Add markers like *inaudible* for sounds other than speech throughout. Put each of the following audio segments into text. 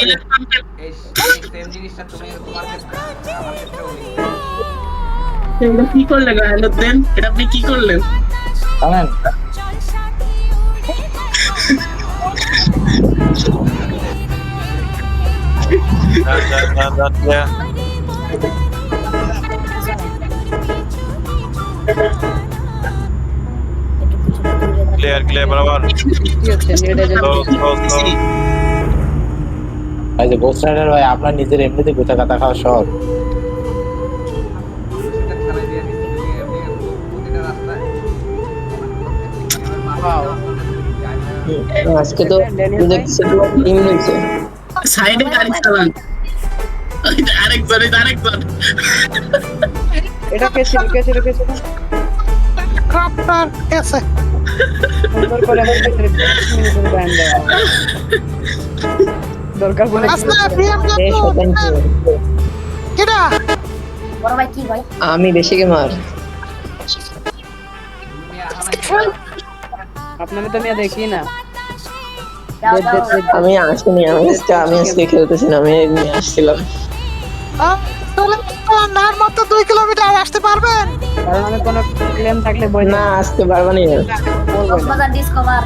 তেলের পাম্পের এই সেম জিনিসটা তুমি তোমার ক্ষেত্রে আমার ক্ষেত্রেও কি করলেন আয়নুদ্দিন এটা আপনি কি করলেন? জানেন. Clear, clear, বরাবর। ভাই যে গোস্ট রাইডার ভাই আপনার নিজের এমনিতে গোটা কাটা খাওয়া শখ আজকে তো দেখছি টিম নিচ্ছে সাইডে গাড়ি চালান। আরেকজন আরেকজন এটা কে ছিল কে ছিল কে ছিল? সুন্দর করে ব্যান্ড দেওয়া *laughs* দরকার বড় ভাই কি ভাই আমি বেশি গেমার। আপনারা তো আমি দেখি না। আমি আসিনি আমি আজকে আমি আজকে খেলতেছি না আমি নিয়ে আসছিলাম। নার মাত্র দুই কিলোমিটার আসতে পারবেন? কারণ আমি কোনো ক্লেম থাকলে বই না আসতে পারবানি না। ডিসকভার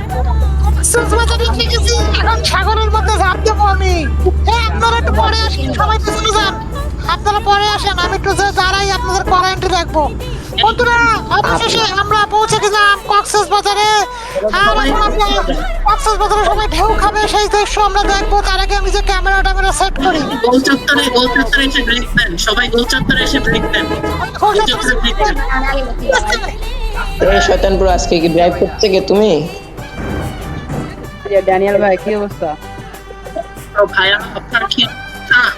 সাগরের মধ্যে ঝাঁপ দেবো আমি আপনারা একটু পরে আসেন সবাই যান আপনারা পরে আসেন আমি একটু দাঁড়াই আপনাদের কোয়ারেন্টি রাখব বন্ধুরা অবশেষে আমরা পৌঁছে গেলাম কক্সেস বাজারে আর এখন আমরা কক্সেস বাজারে সবাই ঢেউ খাবে সেই দৃশ্য আমরা দেখব তার আগে আমি যে ক্যামেরা ট্যামেরা সেট করি গোল এসে সবাই এসে করতে এই শয়তান পুরো আজকে কি ড্রাইভ করছে কে তুমি? ড্যানিয়েল ভাই কি অবস্থা? তো ভাইয়া আপনার কি হ্যাঁ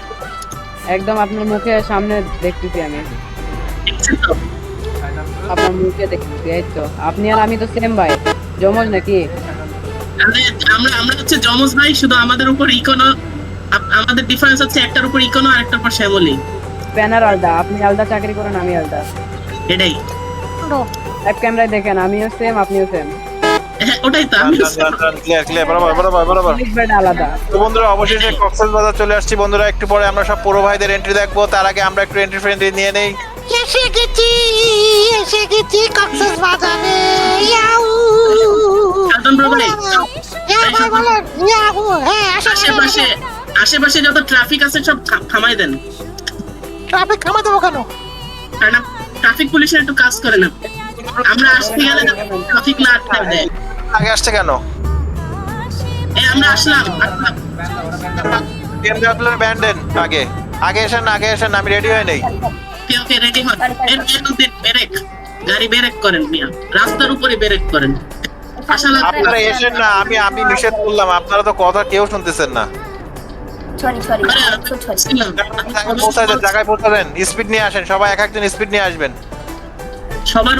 একদম আপনার মুখে সামনে দেখতেছি আমি। আপনার মুখে দেখতেছি এই তো। আপনি আর আমি তো সেম ভাই জমজ নাকি? আমরা আমরা হচ্ছে জমজ ভাই শুধু আমাদের উপর ইকোনো আমাদের ডিফারেন্স হচ্ছে একটার উপর ইকোনো আর একটার উপর শ্যামলি। প্যানার আলাদা আপনি আলাদা চাকরি করেন আমি আলাদা। এটাই। এক ক্যামেরায় দেখেন আমিও সেম আপনিও সেম ওটাই তো আমি done, done, done. Clear, clear, বরাবর, বরাবর, বরাবর। আলাদা। তো বন্ধুরা অবশেষে কক্সেস বাজার চলে আসছি। বন্ধুরা একটু পরে আমরা সব পুরো ভাইদের এন্ট্রি দেখব। তার আগে আমরা একটু এন্ট্রি ফ্রেন্ডলি নিয়ে নেই। এসে গেছি এসে গেছি কক্সেস বাজারে ইয়াউ। শান্তন ব্রো ভাই ভাই বলেন ইয়াহু হ্যাঁ আশেপাশে আশেপাশে যত ট্রাফিক আছে সব থামাই দেন। ট্রাফিক থামা দেবো কেন? কারণ ট্রাফিক পুলিশের একটু কাজ করে না। আমরা আসতে গেলে ট্রাফিক না দেয় আগে আসছে কেন? আমরা আসলাম। আগে। আগে এসেন আগে এসেন আমি রেডি হয়ে নেই। ওকে ওকে রেডি হন। এর এর মধ্যে ব্রেক গাড়ি ব্রেক করেন মিয়া। রাস্তার উপরে ব্রেক করেন। আপনারা এসেন না আমি আমি নিষেধ করলাম। আপনারা তো কথা কেউ শুনতেছেন না। সরি সরি আরে, সরি ছিলাম। জায়গায় পৌঁছায় জায়গায় পৌঁছা স্পিড নিয়ে আসেন সবাই এক একজন স্পিড নিয়ে আসবেন। সবার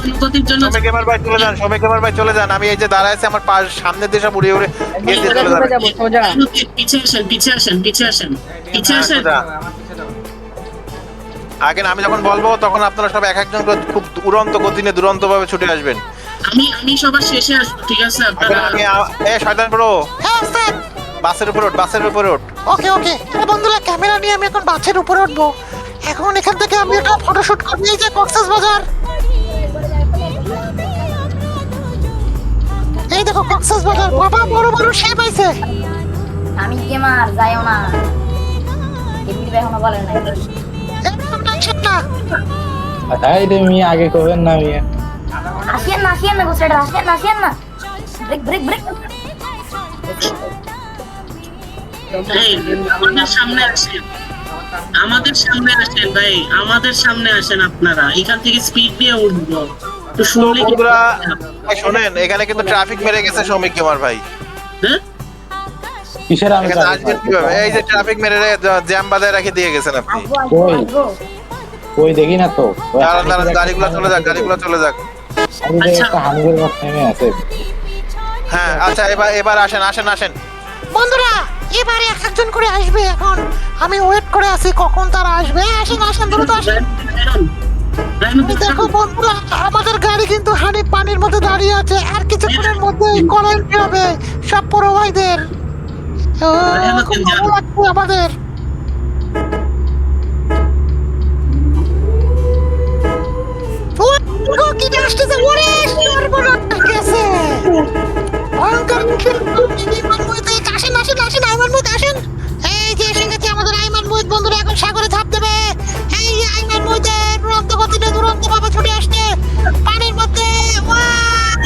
জন্য সবাই কেমার ভাই চলে যান সবাই কেমার ভাই চলে যান। আমি এই যে দাঁড়ায় আছি আমার পাশ সামনে দিয়ে সব উড়ে উড়ে গিয়ে চলে পিছিয়ে আসেন পিছিয়ে আসেন পিছিয়ে আসেন পিছিয়ে আসেন। আগে আমি যখন বলব তখন আপনারা সব এক একজন খুব উড়ন্ত গতি নিয়ে দুরন্ত ভাবে ছুটে আসবেন। আমি আমি সবার শেষে আসব ঠিক আছে? আপনারা আমি এ শয়তান ব্রো হ্যাঁ স্যার বাসের উপর ওঠ বাসের উপর ওঠ। ওকে ওকে। বন্ধুরা ক্যামেরা নিয়ে আমি এখন বাসের উপরে উঠবো। এখন এখান থেকে আমি একটা ফটোশুট করব এই যে কক্সেস বাজার। এই দেখো কক্সেস বাজার। বাবা বড় বড় শেপ আছে আমি গেমার যাইও না। এমনি ভাই এখনও টেনশন না তাই তুমি আগে করবেন না আমি আসিয়েন না আসিয়েন না আসিয়েন না আসিয়েন না। ব্রেক ব্রেক ব্রেক আমাদের সামনে আসেন। আমাদের সামনে আসেন ভাই। আমাদের সামনে আসেন আপনারা। এখান থেকে স্পিড দিয়ে উঠবো। একটু শুনলে কি- বন্ধুরা শোনেন এখানে কিন্তু ট্রাফিক মেরে গেছে শ্রমিক কেমার ভাই। হ্যাঁ? কিসের আমি আসবেন কীভাবে? এই যে ট্রাফিক মেরে জ্যাম বাজায় রেখে দিয়ে গেছেন আপনি। আসব আসব কই? আসব ওই দেখি না তো? দাঁড়ান দাঁড়ান গাড়িগুলো চলে যাক গাড়িগুলো চলে নেমে আছে। হ্যাঁ আচ্ছা এবার এবার আসেন আসেন আসেন। বন্ধুরা এবারে এক একজন করে আসবে এখন। আমি ওয়েট করে আছি কখন তারা আসবে? আসেন আসেন দ্রুত আসেন। এই দেখো বন্ধুরা আমাদের গাড়ি কিন্তু হানি পানির মধ্যে দাঁড়িয়ে আছে আর কিছুক্ষণের মধ্যেই করেন্ট হবে? সব পুরো ভাইদের। ও, হ্যালো, খুব কেমন? ভালো লাগছে আমাদের। আসেন আসেন আসেন আইমান মুহিত আসেন। এই যে এসে গেছে আমাদের আইমান মুহিত বন্ধুরা এখন সাগরে ঝাঁপ গতিতে দুরন্ত ভাবে ছুটে আসছে পানির মধ্যে ওয়াও!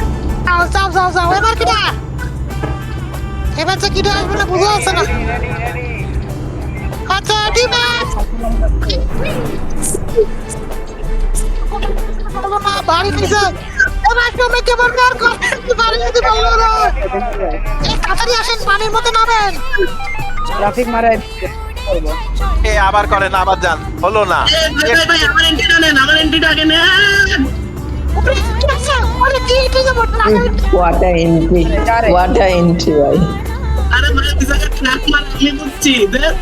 যাও যাও যাও যাও এবার কিটা এবার যে কিটা আসবে না বুঝা যাচ্ছে না আচ্ছা ডিমা বাড়ি নিচে এবার তুমি কেমন কার বাড়ি যেতে পারল না তাড়াতাড়ি আসেন পানির মধ্যে নামেন ট্রাফিক করব এ আবার করেন আবার যান। হলো না। এ, ভাই, আমার এন্ট্রিটা নেন আমার এন্ট্রিটা আগে নেন। আরে ট্র্যাক মার আমি বুঝছি দেখ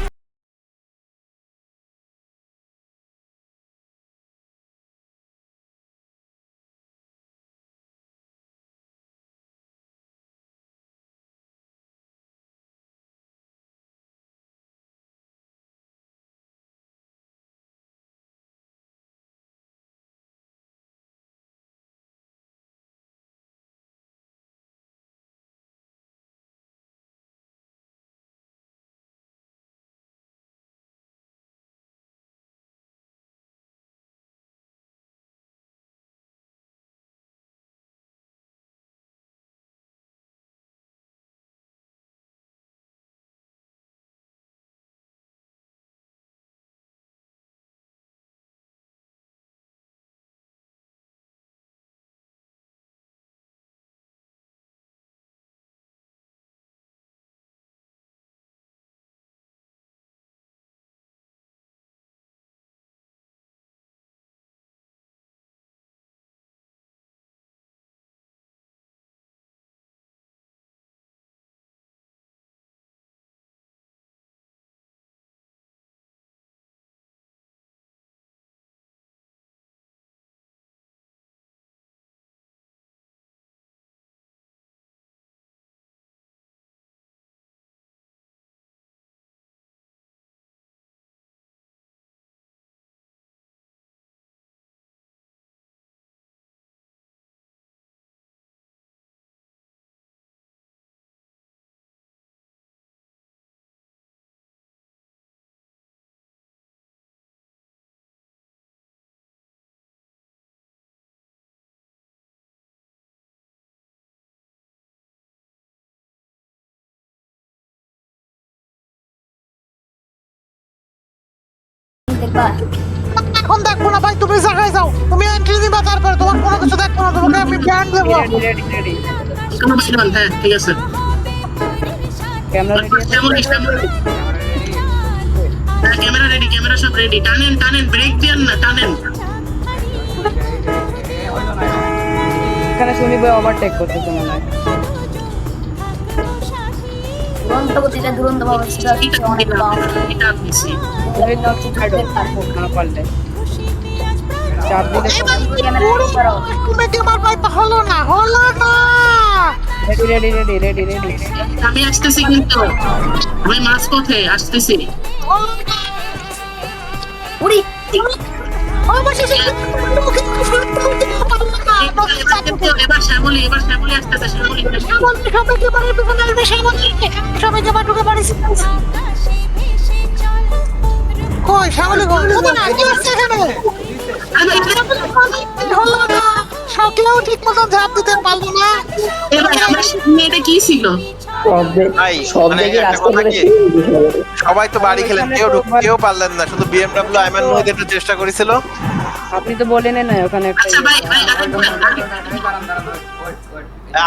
এখন দেখব না ভাই তুমি জায়গায় যাও। তুমি এন্ট্রি দিবা তারপরে তোমার কোনো কিছু দেখব না তোমাকে আমি ব্যান্ড দেবো। হ্যাঁ ঠিক আছে। ক্যামেরা রেডি ক্যামেরা সব রেডি টানেন টানেন ব্রেক দিয়েন না টানেন। এখানে শুনি ভাই ওভারটেক করতেছে মনে হয়। পুরো তুমি কি আমার ভাই হলো না হলো না রেডি রেডি রেডি আমি আসতেছি কিন্তু। আমি মাঝ পথে আসতেছি। উড়ি অবশেষে কেউ। সবাই তো বাড়ি খেলেন, কেউ ঢুকতেও পারলেন না, শুধু বিএমডব্লিউ আইমান মহিদ চেষ্টা করেছিল আপনি তো বলেন না ওখানে একটা আচ্ছা ভাই ভাই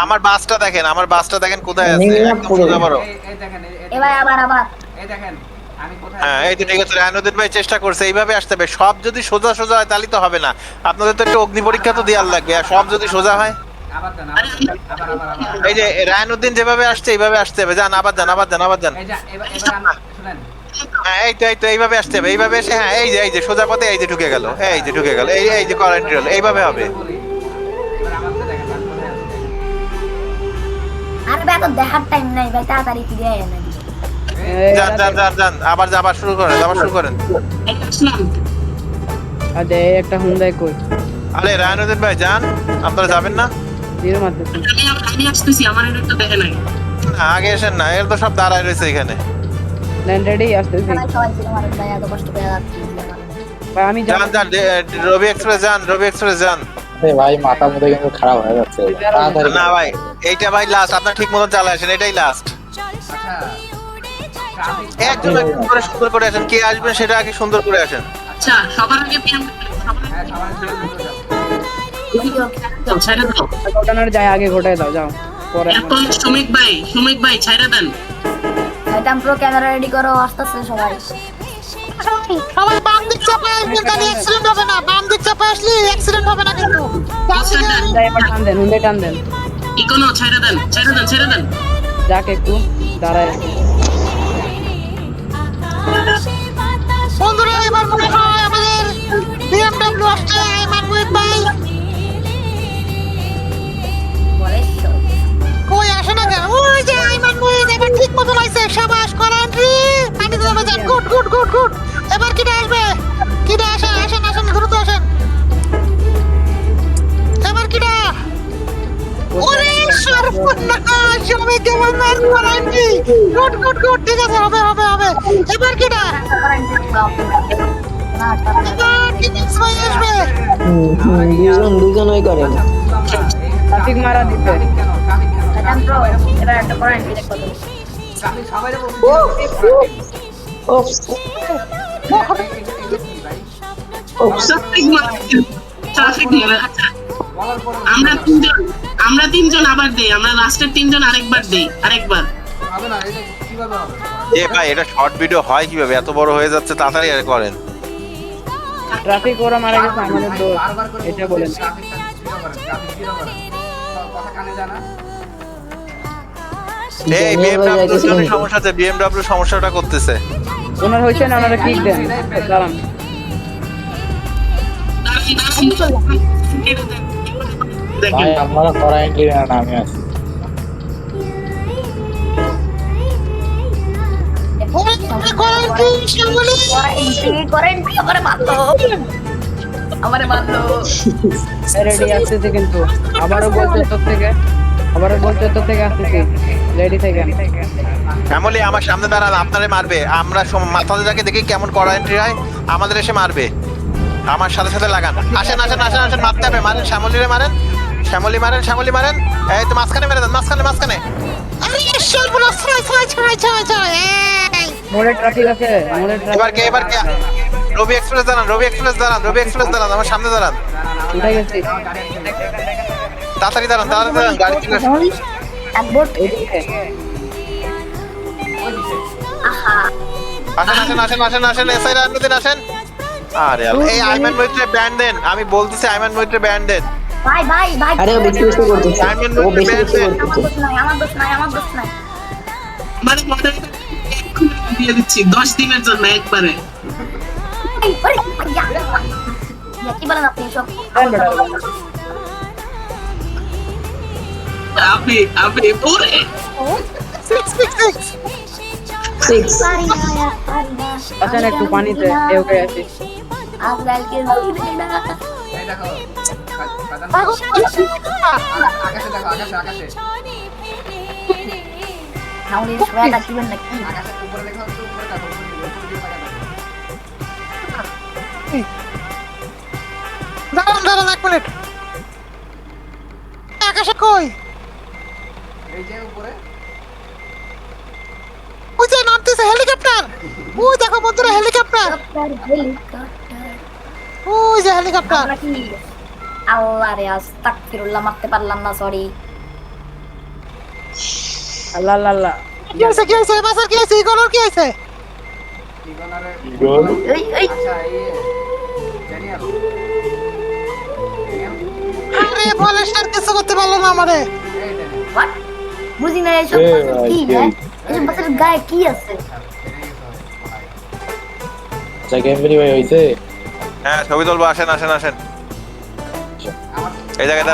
আমার বাসটা দেখেন আমার বাসটা দেখেন কোথায় আছে? একদম সোজা বড় এই এবার আবার আবার। এই দেখেন আমি কোথায় হ্যাঁ? এই তো ঠিক আছে রায়নুদ্দিন ভাই চেষ্টা করছে এইভাবে আসতে হবে। সব যদি সোজা সোজা হয় তাহলে তো হবে না। আপনাদের তো একটু অগ্নি পরীক্ষা তো দেওয়ার লাগবে। আর সব যদি সোজা হয়? আবার দেন আবার আবার আবার আবার। এই যে রায়নুদ্দিন যেভাবে আসছে এইভাবে আসতে হবে। যান আবার যান আবার যান আবার যান। এই হ্যাঁ এই তো এই তো এইভাবে আসতে হবে এইভাবে এসে হ্যাঁ এই যে এই যে সোজা পথে এই যে ঢুকে গেল এই যে ঢুকে গেল এই এই যে কোয়ারেন্টাইন হলো এইভাবে হবে। বলি এবার আমাকে দেখেন আমি কোথায় আছি দেখেন। আর ভাই এখন দেখার টাইম নাই ভাই তাড়াতাড়ি ফিরে আয় না যান যান যান যান আবার আবার শুরু করেন আবার শুরু করেন। আরে একটা হুন্দাই কই? আরে রায়নুদ্দিন ভাই যান আপনারা যাবেন না? জিরো মারতেছে। আমি আমি আসতেছি আমার একটু দেখে নাই। আগে এসেন না এর তো সব দাঁড়ায় রয়েছে এখানে। রেডি আসতেছি আমি যান যান রবি এক্সপ্রেস যান রবি এক্সপ্রেস যান ভাই মাথা মুখে কিন্তু খারাপ হয়ে যাচ্ছে। না ভাই এইটা ভাই লাস্ট আপনার ঠিক মতন চালা আসেন এটাই লাস্ট আচ্ছা। একজন একজন করে সুন্দর করে আসেন কে আসবেন সেটা আগে সুন্দর করে আসেন। আচ্ছা সবার আগে হ্যাঁ ঘটানোর যায় আগে ঘটাই দাও যাও। পরে এখন সুমিক ভাই সুমিক ভাই ছেড়ে দেন। ভাইটাম প্রো ক্যামেরা রেডি করো আসতেছে সবাই। সবাই বাম দিক চাপে আসবেন তাহলে অ্যাক্সিডেন্ট হবে না। বাম দিক চাপে আসলে অ্যাক্সিডেন্ট হবে না কিন্তু। ডান দিকে হুন্দাই এবার টান দেন হুন্দাই টান দেন। ইকোনো ছেড়ে দেন ছেড়ে দেন ছেড়ে দেন। যাক একটু দাঁড়ায়। বন্ধুরা এবার মনে হয় আমাদের বিএমডব্লিউ আসছে আইমান মুহিত ভাই। কই আসে না কেন? ওই যে আইমান এবার ঠিক মতো লাগছে সাবাস করা এন্ট্রি পানিতে যাবে যান গুড গুড গুড গুড। এবার কিটা আসবে? কিটা আসেন আসেন আসেন দ্রুত আসেন। এবার কিটা? ওরে সর্বনাশ আমি কেবল ম্যাচ করা এন্ট্রি গুড গুড গুড ঠিক আছে হবে হবে হবে। এবার কিটা? না তারা এবার কি মিক্স ভাই আসবে। হুম, হুম, দুজন দুজনই করেন। ট্রাফিক মারা দিতে। আমরা তিনজন আমরা তিনজন আবার দেই আমরা লাস্টের তিনজন আরেকবার দেই আরেকবার। হবে না এটা কীভাবে এ ভাই এটা শর্ট ভিডিও হয় কীভাবে? এত বড় হয়ে যাচ্ছে তাড়াতাড়ি আর করেন। ট্রাফিক ওরা মারা গেছে আমাদের দোষ। করে এটা বলেন। ট্রাফিক জিরো করেন কথা কানে জানা এই বিএমডব্লিউ বলে যাইতেছে কিন্তু। সমস্যা আছে বিএমডব্লিউ সমস্যাটা করতেছে। ওনার হয়েছে না ওনারা দেন? দাঁড়ান। ভাই আপনারা না আমি আছি। আমারে মারলো রেডি আসতেছে কিন্তু। আবারও বলছে তোর থেকে। আবারও বলছে তোর থেকে আসতেছি রেডি থেকে। ফ্যামিলি আমার সামনে দাঁড়ান আপনারে মারবে। আমরা মাথাতে যাকে দেখি কেমন করা এন্ট্রি হয় আমাদের এসে মারবে। আমার সাথে সাথে লাগান। আসেন আসেন আসেন আসেন মারতে হবে। মারেন শ্যামলিরে মারেন। শ্যামলি মারেন শ্যামলি মারেন। এই তো মাঝখানে মেরে দেন মাঝখানে মাঝখানে। এবার কে এবার কে? রবি এক্সপ্রেস দাঁড়ান রবি এক্সপ্রেস দাঁড়ান রবি এক্সপ্রেস দাঁড়ান আমার সামনে দাঁড়ান। তাড়াতাড়ি দাঁড়ান তাড়াতাড়ি দাঁড়ান গাড়ি চলে আসবে। এদিকে আহা। আসেন আসেন আসেন আসেন আসেন এসআই রান্নুদিন আসেন। আরে এই আইমান মৈত্রে ব্যান্ড দেন আমি বলতেছি আইমান মৈত্রে ব্যান্ড দেন। ভাই ভাই ভাই। আরে ও বেশি বেশি করতেছে। ও বেশি বেশি আমার দোষ নাই আমার দোষ নাই আমার দোষ নাই। মানে এক্ষুনি দিয়ে দিচ্ছি দশ দিনের জন্য একবারে। কি বলেন আপনি সব আপনি আপনি ওরে একটু পানিতে ওকে আসি। দাঁড়ান দাঁড়ান এক মিনিট। আকাশে কই? এই যে উপরে। ওই যে নামতেছে হেলিকপ্টার। ওই দেখো বন্ধুরা হেলিকপ্টার। হেলিকপ্টার ওই যে হেলিকপ্টার। আল্লাহ রে আস্তাগফিরুল্লাহ মারতে পারলাম না সরি আল্লাহ আল্লাহ কি হয়েছে কি হয়েছে? বাসার কি হয়েছে? ইগলের কি হয়েছে? ইগনারে গোল? এই এই। আচ্ছা আরে বলে স্যার কিছু করতে পারল না আমারে। হোয়াট বুঝি না এইসব এ কি হ্যাঁ এইসব বাসের গায়ে কি আছে ভাই হয়েছে হ্যাঁ ছবি তুলবো আসেন আসেন আসেন এই জায়গায়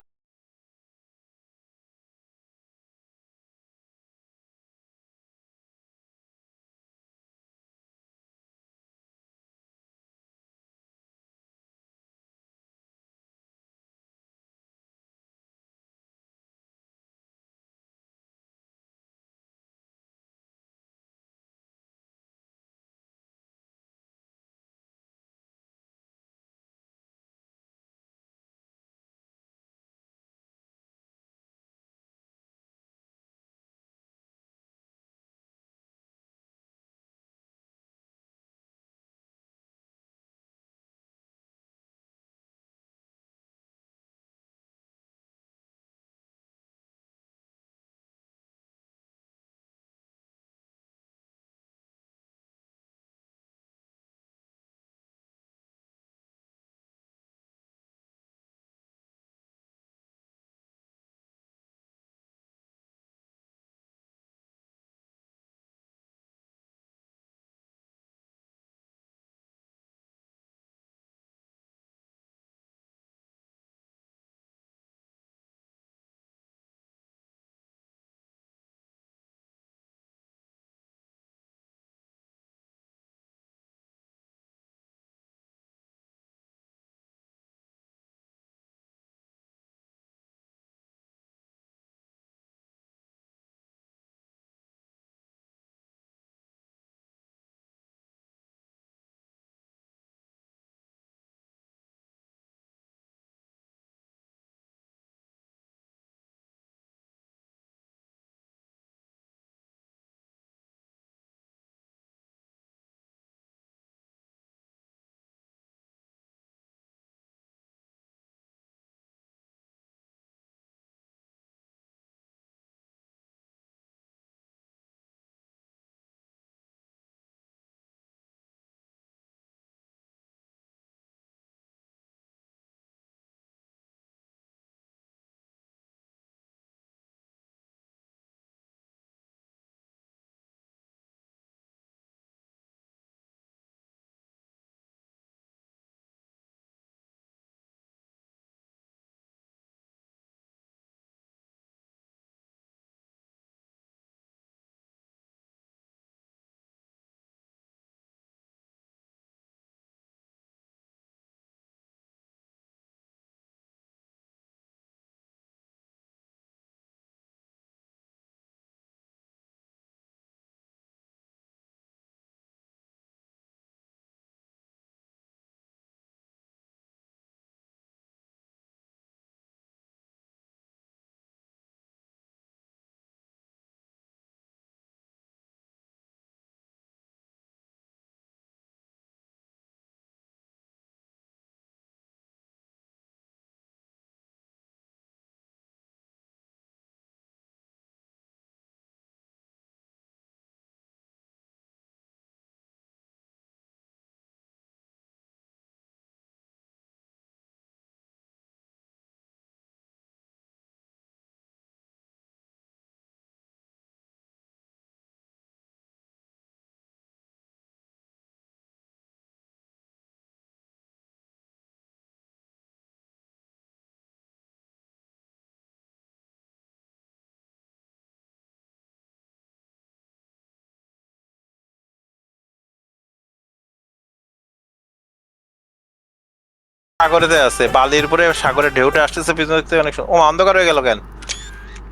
সাগরেতে আছে বালির উপরে সাগরের ঢেউটা আসতেছে পিছন দিক থেকে অনেক ও অন্ধকার হয়ে গেল কেন?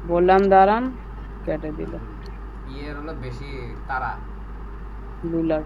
বললাম দাঁড়ান কেটে দিল। ইয়ের হলো বেশি তারা। লাখ